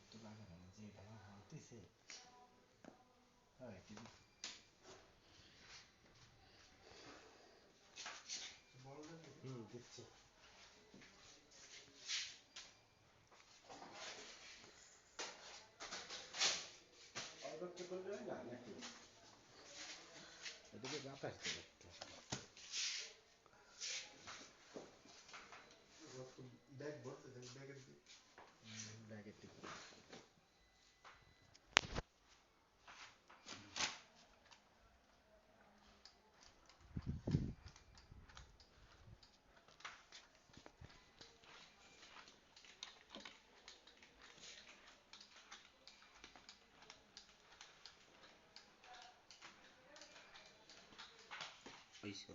একটু লাগে না যে ভাড়া হইতেছে হয় কিন্তু এদিকে বাতাস দেবে একটু ব্যাগ ব্যাগের Eso.